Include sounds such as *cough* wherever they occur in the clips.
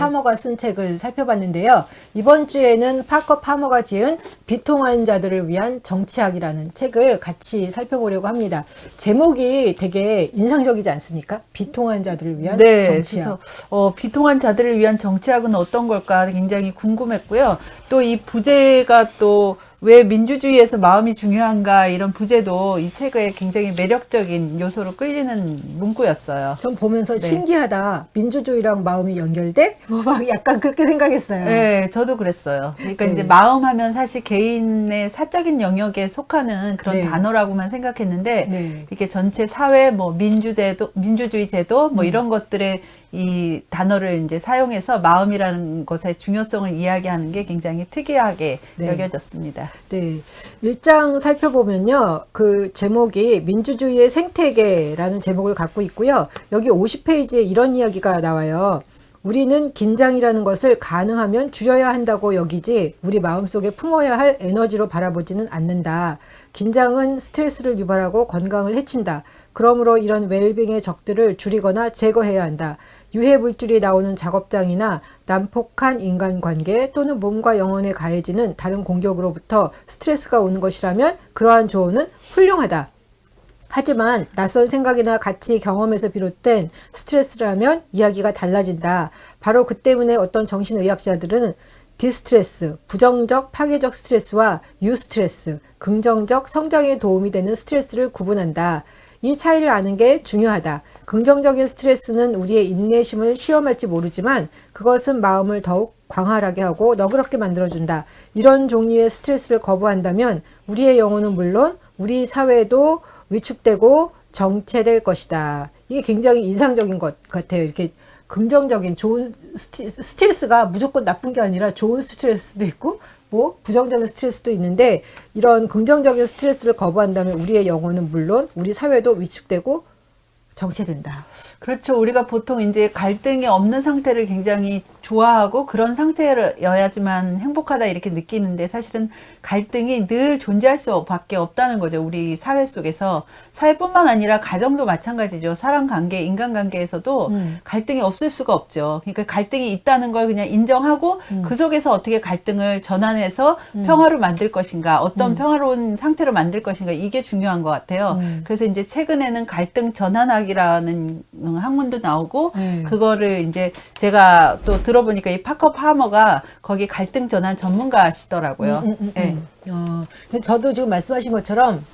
파머가 쓴 책을 살펴봤는데요. 이번 주에는 파커 파머가 지은 비통한 자들을 위한 정치학이라는 책을 같이 살펴보려고 합니다. 제목이 되게 인상적이지 않습니까? 비통한 자들을 위한 네, 정치학. 그래서 어, 비통한 자들을 위한 정치학은 어떤 걸까 굉장히 궁금했고요. 또 이 부제가 또 왜 민주주의에서 마음이 중요한가 이런 부제도 이 책의 굉장히 매력적인 요소로 끌리는 문구였어요. 전 보면서 네. 신기하다. 민주주의랑 마음이 연결돼? *laughs* 뭐 막 약간 그렇게 생각했어요. 네, 저도 그랬어요. 그러니까 네. 이제 마음 하면 사실 개인의 사적인 영역에 속하는 그런 네. 단어라고만 생각했는데 네. 이렇게 전체 사회 뭐 민주제도 민주주의 제도 음. 뭐 이런 것들의 이 단어를 이제 사용해서 마음이라는 것의 중요성을 이야기하는 게 굉장히 특이하게 네. 여겨졌습니다. 네. 일장 살펴보면요. 그 제목이 민주주의의 생태계라는 제목을 갖고 있고요. 여기 50페이지에 이런 이야기가 나와요. 우리는 긴장이라는 것을 가능하면 줄여야 한다고 여기지 우리 마음속에 품어야 할 에너지로 바라보지는 않는다. 긴장은 스트레스를 유발하고 건강을 해친다. 그러므로 이런 웰빙의 적들을 줄이거나 제거해야 한다. 유해 물질이 나오는 작업장이나 난폭한 인간관계 또는 몸과 영혼에 가해지는 다른 공격으로부터 스트레스가 오는 것이라면 그러한 조언은 훌륭하다. 하지만 낯선 생각이나 가치 경험에서 비롯된 스트레스라면 이야기가 달라진다. 바로 그 때문에 어떤 정신의학자들은 디스트레스, 부정적 파괴적 스트레스와 유스트레스, 긍정적 성장에 도움이 되는 스트레스를 구분한다. 이 차이를 아는 게 중요하다. 긍정적인 스트레스는 우리의 인내심을 시험할지 모르지만 그것은 마음을 더욱 광활하게 하고 너그럽게 만들어준다. 이런 종류의 스트레스를 거부한다면 우리의 영혼은 물론 우리 사회도 위축되고 정체될 것이다. 이게 굉장히 인상적인 것 같아요. 이렇게 긍정적인 좋은 스트레스가 무조건 나쁜 게 아니라 좋은 스트레스도 있고 뭐 부정적인 스트레스도 있는데 이런 긍정적인 스트레스를 거부한다면 우리의 영혼은 물론 우리 사회도 위축되고 정체된다. 그렇죠. 우리가 보통 이제 갈등이 없는 상태를 굉장히 좋아하고 그런 상태여야지만 행복하다 이렇게 느끼는데 사실은 갈등이 늘 존재할 수밖에 없다는 거죠. 우리 사회 속에서 사회뿐만 아니라 가정도 마찬가지죠. 사람 관계, 인간 관계에서도 음. 갈등이 없을 수가 없죠. 그러니까 갈등이 있다는 걸 그냥 인정하고 음. 그 속에서 어떻게 갈등을 전환해서 평화를 만들 것인가, 어떤 음. 평화로운 상태로 만들 것인가 이게 중요한 것 같아요. 음. 그래서 이제 최근에는 갈등 전환학이라는 학문도 나오고 네. 그거를 이제 제가 또 들어보니까 이 파커 파머가 거기 갈등 전환 전문가시더라고요. 음, 음, 음, 네. 음. 어, 저도 지금 말씀하신 것처럼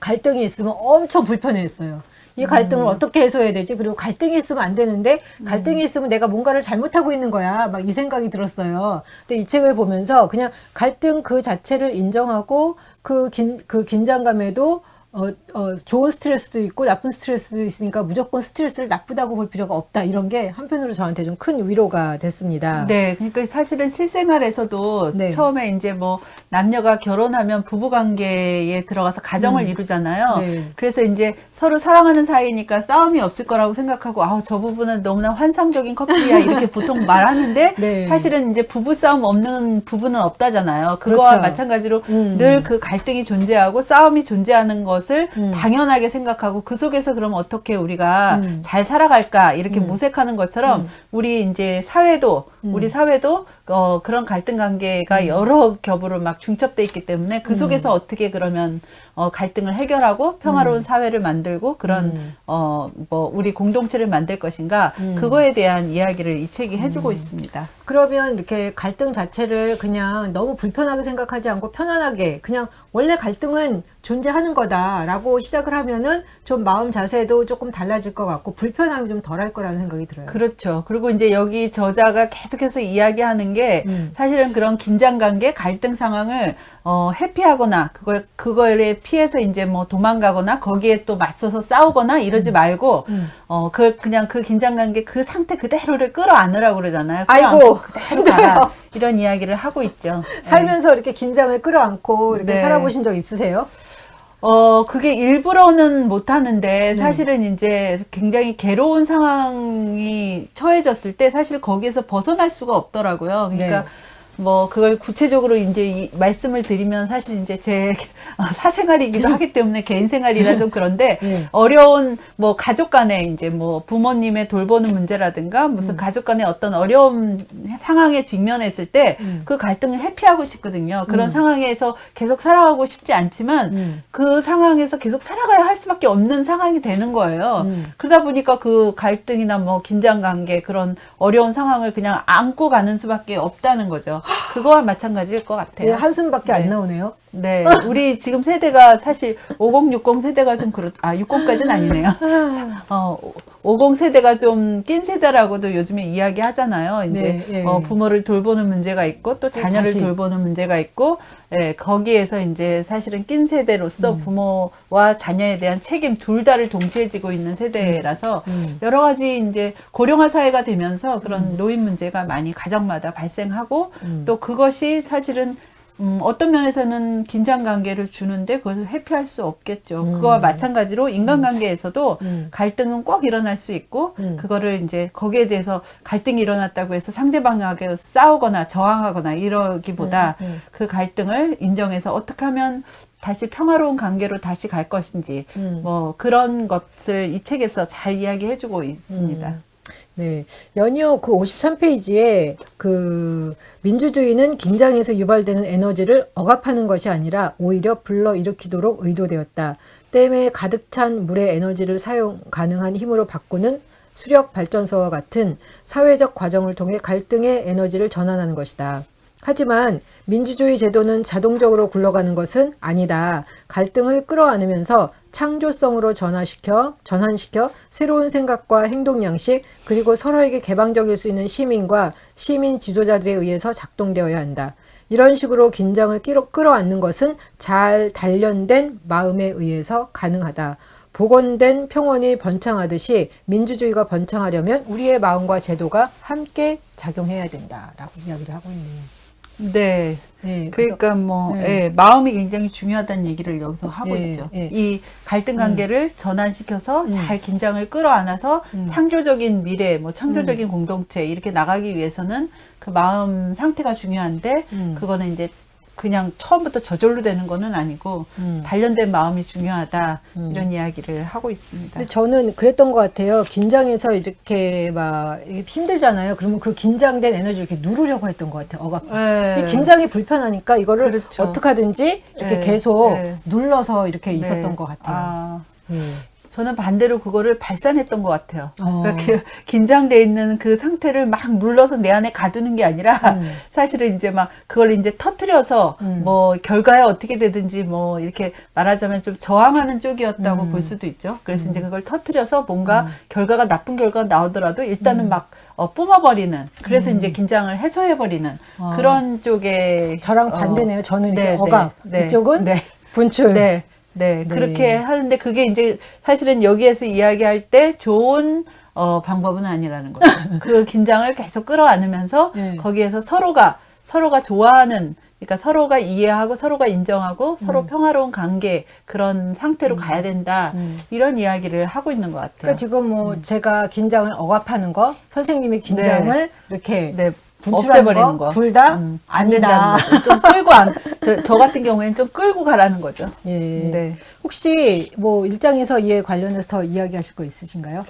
갈등이 있으면 엄청 불편해했어요. 이 갈등을 어떻게 해소해야 되지? 그리고 갈등이 있으면 안 되는데 갈등이 있으면 내가 뭔가를 잘못하고 있는 거야. 막 이 생각이 들었어요. 근데 이 책을 보면서 그냥 갈등 그 자체를 인정하고 그 긴, 그 긴장감에도 어, 어, 좋은 스트레스도 있고 나쁜 스트레스도 있으니까 무조건 스트레스를 나쁘다고 볼 필요가 없다. 이런 게 한편으로 저한테 좀 큰 위로가 됐습니다. 네, 그러니까 사실은 실생활에서도 네. 처음에 이제 뭐 남녀가 결혼하면 부부 관계에 들어가서 가정을 음. 이루잖아요. 네. 그래서 이제 서로 사랑하는 사이니까 싸움이 없을 거라고 생각하고 아우 저 부부는 너무나 환상적인 커플이야 이렇게 보통 *laughs* 말하는데 네. 사실은 이제 부부 싸움 없는 부부는 없다잖아요. 그거와 그렇죠. 마찬가지로 음. 늘그 갈등이 존재하고 싸움이 존재하는 것을 음. 당연하게 생각하고 그 속에서 그럼 어떻게 우리가 음. 잘 살아갈까 이렇게 음. 모색하는 것처럼 음. 우리 이제 사회도 음. 우리 사회도 어, 그런 갈등 관계가 여러 겹으로 막 중첩돼 있기 때문에 그 음. 속에서 어떻게 그러면 어, 갈등을 해결하고 평화로운 음. 사회를 만들고 그런 음. 어, 뭐 우리 공동체를 만들 것인가 음. 그거에 대한 이야기를 이 책이 해주고 있습니다. 그러면 이렇게 갈등 자체를 그냥 너무 불편하게 생각하지 않고 편안하게 그냥 원래 갈등은 존재하는 거다라고 시작을 하면은 좀 마음 자세도 조금 달라질 것 같고 불편함이 좀 덜할 거라는 생각이 들어요. 그렇죠. 그리고 이제 여기 저자가 계속해서 이야기하는 게 음. 사실은 그런 긴장 관계, 갈등 상황을 어, 회피하거나 그거 그거에 피해서 이제 뭐 도망가거나 거기에 또 맞서서 싸우거나 이러지 말고 음. 어, 그 그냥 그 긴장 관계 그 상태 그대로를 끌어안으라고 그러잖아요. 아이고, 그대로 가라. 이런 이야기를 하고 있죠. 네. 살면서 이렇게 긴장을 끌어안고 이렇게 네. 살아보신 적 있으세요? 어, 그게 일부러는 못하는데 사실은 이제 굉장히 괴로운 상황이 처해졌을 때 사실 거기에서 벗어날 수가 없더라고요. 그러니까 네. 뭐 그걸 구체적으로 이제 이 말씀을 드리면 사실 이제 제 *laughs* 어, 사생활이기도 하기 때문에 개인 생활이라 좀 그런데 *laughs* 예. 어려운 뭐 가족 간에 이제 뭐 부모님의 돌보는 문제라든가 무슨 음. 가족 간에 어떤 어려운 상황에 직면했을 때그 음. 갈등을 회피하고 싶거든요. 그런 음. 상황에서 계속 살아가고 싶지 않지만 음. 그 상황에서 계속 살아가야 할 수밖에 없는 상황이 되는 거예요. 음. 그러다 보니까 그 갈등이나 뭐 긴장 관계 그런 어려운 상황을 그냥 안고 가는 수밖에 없다는 거죠. 그거와 마찬가지일 것 같아요. 예, 한숨밖에 네. 안 나오네요. 네, 우리 지금 세대가 사실 5060 세대가 좀 그렇, 아 60까지는 아니네요. *laughs* 어, 50 세대가 좀 낀 세대라고도 요즘에 이야기하잖아요. 이제 네, 예. 어, 부모를 돌보는 문제가 있고 또 자녀를 자식. 돌보는 문제가 있고, 예, 거기에서 이제 사실은 낀 세대로서 음. 부모와 자녀에 대한 책임 둘 다를 동시에 지고 있는 세대라서 음. 여러 가지 이제 고령화 사회가 되면서 그런 노인 문제가 많이 가정마다 발생하고 음. 또 그것이 사실은 음, 어떤 면에서는 긴장 관계를 주는데 그것을 회피할 수 없겠죠. 음. 그거와 마찬가지로 인간관계에서도 음. 갈등은 꼭 일어날 수 있고 음. 그거를 이제 거기에 대해서 갈등이 일어났다고 해서 상대방에게 싸우거나 저항하거나 이러기보다 음, 음. 그 갈등을 인정해서 어떻게 하면 다시 평화로운 관계로 다시 갈 것인지 음. 뭐 그런 것을 이 책에서 잘 이야기해주고 있습니다. 음. 네. 연이어 그 53페이지에 그 민주주의는 긴장에서 유발되는 에너지를 억압하는 것이 아니라 오히려 불러 일으키도록 의도되었다. 댐에 가득 찬 물의 에너지를 사용 가능한 힘으로 바꾸는 수력 발전소와 같은 사회적 과정을 통해 갈등의 에너지를 전환하는 것이다. 하지만 민주주의 제도는 자동적으로 굴러가는 것은 아니다. 갈등을 끌어안으면서 창조성으로 전환시켜, 전환시켜 새로운 생각과 행동 양식, 그리고 서로에게 개방적일 수 있는 시민과 시민 지도자들에 의해서 작동되어야 한다. 이런 식으로 긴장을 끌어안는 것은 잘 단련된 마음에 의해서 가능하다. 복원된 평온이 번창하듯이 민주주의가 번창하려면 우리의 마음과 제도가 함께 작용해야 된다라고 이야기를 하고 있네요. 네. 네, 그러니까 뭐 네. 예, 마음이 굉장히 중요하다는 얘기를 여기서 하고 예, 있죠. 예. 이 갈등 관계를 전환시켜서 음. 잘 긴장을 끌어안아서 음. 창조적인 미래, 뭐 창조적인 공동체 이렇게 나가기 위해서는 그 마음 상태가 중요한데 음. 그거는 이제 그냥 처음부터 저절로 되는 거는 아니고 음. 단련된 마음이 중요하다 음. 이런 이야기를 하고 있습니다. 근데 저는 그랬던 것 같아요. 긴장해서 이렇게 막 힘들잖아요. 그러면 그 긴장된 에너지를 이렇게 누르려고 했던 것 같아요. 억압. 예. 이 긴장이 불편하니까 이거를 그렇죠. 어떻게 하든지 이렇게 네, 계속 네. 눌러서 이렇게 네. 있었던 것 같아요. 아, 예. 저는 반대로 그거를 발산했던 것 같아요. 어. 그러니까 그 긴장돼 있는 그 상태를 막 눌러서 내 안에 가두는 게 아니라 음. *laughs* 사실은 이제 막 그걸 이제 터트려서 음. 뭐 결과에 어떻게 되든지 뭐 이렇게 말하자면 좀 저항하는 쪽이었다고 음. 볼 수도 있죠. 그래서 이제 그걸 터트려서 뭔가 결과가 나쁜 결과가 나오더라도 일단은 음. 막 어, 뿜어버리는 그래서 이제 긴장을 해소해버리는 어. 그런 쪽에 저랑 어, 반대네요. 저는 이렇게 네, 억압, 네, 이쪽은 네. 분출. 네, 네, 네. 그렇게 하는데 그게 이제 사실은 여기에서 이야기할 때 좋은 어, 방법은 아니라는 거죠. *laughs* 그 긴장을 계속 끌어안으면서 네. 거기에서 서로가 서로가 좋아하는 그러니까 서로가 이해하고 서로가 인정하고 서로 음. 평화로운 관계 그런 상태로 가야 된다 음. 이런 이야기를 하고 있는 것 같아요. 그러니까 지금 뭐 제가 긴장을 억압하는 거, 선생님이 긴장을 이렇게 네, 거, 거. 둘 다 음, 안 아니다. 된다는 거죠. 좀 끌고 안, 저, 저 같은 경우에는 좀 끌고 가라는 거죠. 예. 네. 혹시 뭐 일장에서 이에 관련해서 더 이야기하실 거 있으신가요?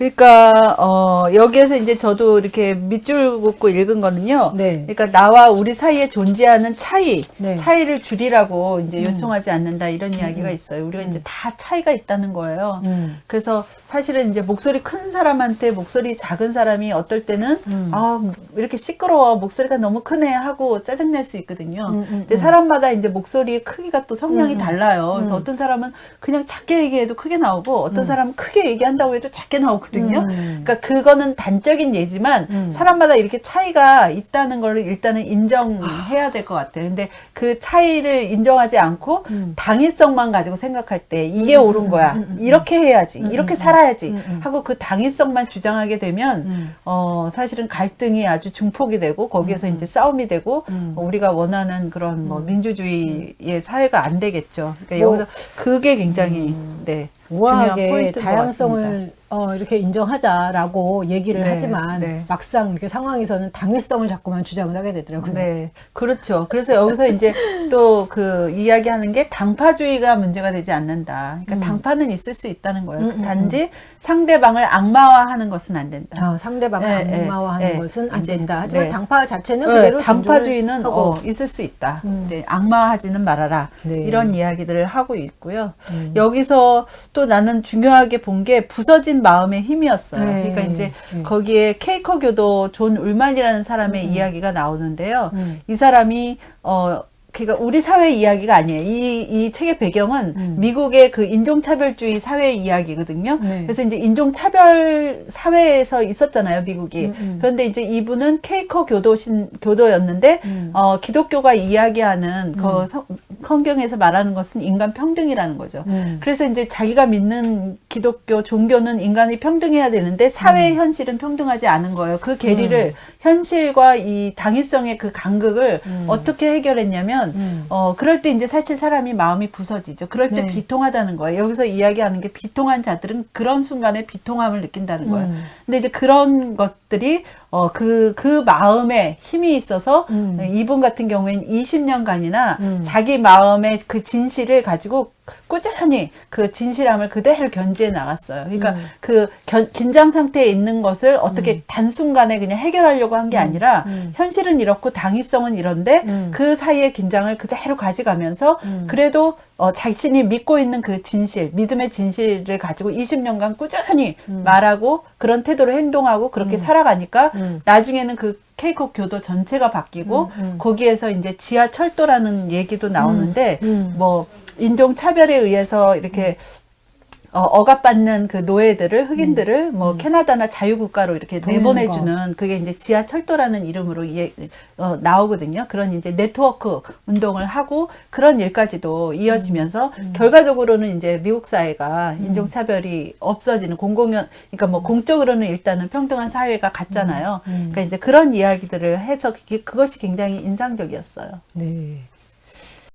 그러니까 어 여기에서 이제 저도 이렇게 밑줄 긋고 읽은 거는요. 네. 그러니까 나와 우리 사이에 존재하는 차이, 네. 차이를 줄이라고 이제 음. 요청하지 않는다 이런 이야기가 음. 있어요. 우리가 음. 이제 다 차이가 있다는 거예요. 음. 그래서 사실은 이제 목소리 큰 사람한테 목소리 작은 사람이 어떨 때는 음. 아 이렇게 시끄러워 목소리가 너무 크네 하고 짜증 낼 수 있거든요. 음, 음, 근데 음. 사람마다 이제 목소리의 크기가 또 성향이 음, 음. 달라요. 그래서 음. 어떤 사람 은 그냥 작게 얘기해도 크게 나오고 어떤 사람은 크게 얘기한다고 해도 작게 나오거든요. 음. 그러니까 그거는 단적인 예지만 음. 사람마다 이렇게 차이가 있다는 걸 일단은 인정해야 될 것 같아요. 근데 그 차이를 인정하지 않고 음. 당위성만 가지고 생각할 때 이게 음, 옳은 음, 거야. 음, 음, 이렇게 해야지. 음, 이렇게 음, 살아야지. 음, 음. 하고 그 당위성만 주장하게 되면 음. 어 사실은 갈등이 아주 중폭이 되고 거기에서 음, 음. 이제 싸움이 되고 음. 어, 우리가 원하는 그런 뭐 음. 민주주의의 사회가 안 되겠죠. 그러니까 뭐, 여기서 그게 굉장히 음. 네 우아하게 다양성을. 어, 이렇게 인정하자라고 얘기를 네, 하지만 네. 막상 이렇게 상황에서는 당일성을 자꾸만 주장을 하게 되더라고요. 네, 그렇죠. 그래서 여기서 이제 또 그 이야기하는 게 당파주의가 문제가 되지 않는다. 그러니까 음. 당파는 있을 수 있다는 거예요. 음, 음, 단지 상대방을 악마화하는 것은 안 된다. 어, 상대방을 네, 악마화하는 네, 것은 안 이제, 된다. 하지만 네. 당파 자체는 네, 그대로 당파주의는 존중을 하고 어, 있을 수 있다. 음. 네, 악마화하지는 말아라. 네. 이런 이야기들을 하고 있고요. 음. 여기서 또 나는 중요하게 본 게 부서진 마음의 힘이었어요. 네. 그러니까 이제 네. 거기에 케이커 교도 존 울만이라는 사람의 음. 이야기가 나오는데요. 음. 이 사람이 어 그러니까 우리 사회 이야기가 아니에요. 이, 이 책의 배경은 음. 미국의 그 인종차별주의 사회 이야기거든요. 네. 그래서 이제 인종차별 사회에서 있었잖아요, 미국이. 음, 음. 그런데 이제 이분은 케이커 교도신, 교도였는데, 음. 어, 기독교가 이야기하는 그 음. 성- 성경에서 말하는 것은 인간 평등이라는 거죠. 음. 그래서 이제 자기가 믿는 기독교 종교는 인간이 평등해야 되는데 사회의 음. 현실은 평등하지 않은 거예요. 그 괴리를 현실과 이 당위성의 그 간극을 음. 어떻게 해결했냐면 음. 어 그럴 때 이제 사실 사람이 마음이 부서지죠. 그럴 때 네. 비통하다는 거예요. 여기서 이야기하는 게 비통한 자들은 그런 순간에 비통함을 느낀다는 거예요. 음. 근데 이제 그런 것들이 어그그 마음에 힘이 있어서 음. 이분 같은 경우에는 20년간이나 음. 자기 마음의 그 진실을 가지고 꾸준히 그 진실함을 그대로 견지해 나갔어요. 그러니까 음. 그 견- 긴장 상태에 있는 것을 어떻게 단순간에 그냥 해결하려고 한 게 아니라 음. 현실은 이렇고 당위성은 이런데 음. 그 사이의 긴장을 그대로 가져가면서 음. 그래도 어, 자신이 믿고 있는 그 진실, 믿음의 진실을 가지고 20년간 꾸준히 음. 말하고 그런 태도로 행동하고 그렇게 살아가니까 음. 나중에는 그 케이크 교도 전체가 바뀌고 음, 음. 거기에서 이제 지하철도라는 얘기도 나오는데 음. 뭐 인종 차별에 의해서 이렇게 어, 억압받는 그 노예들을 흑인들을 뭐 캐나다나 자유국가로 이렇게 음. 보내는 내보내주는 그게 이제 지하철도라는 이름으로 예, 어, 나오거든요. 그런 이제 네트워크 운동을 하고 그런 일까지도 이어지면서 음. 결과적으로는 이제 미국 사회가 인종차별이 없어지는 공공연 그러니까 뭐 공적으로는 일단은 평등한 사회가 갔잖아요. 음. 그러니까 이제 그런 이야기들을 해서 그게- 그것이 굉장히 인상적이었어요. 네.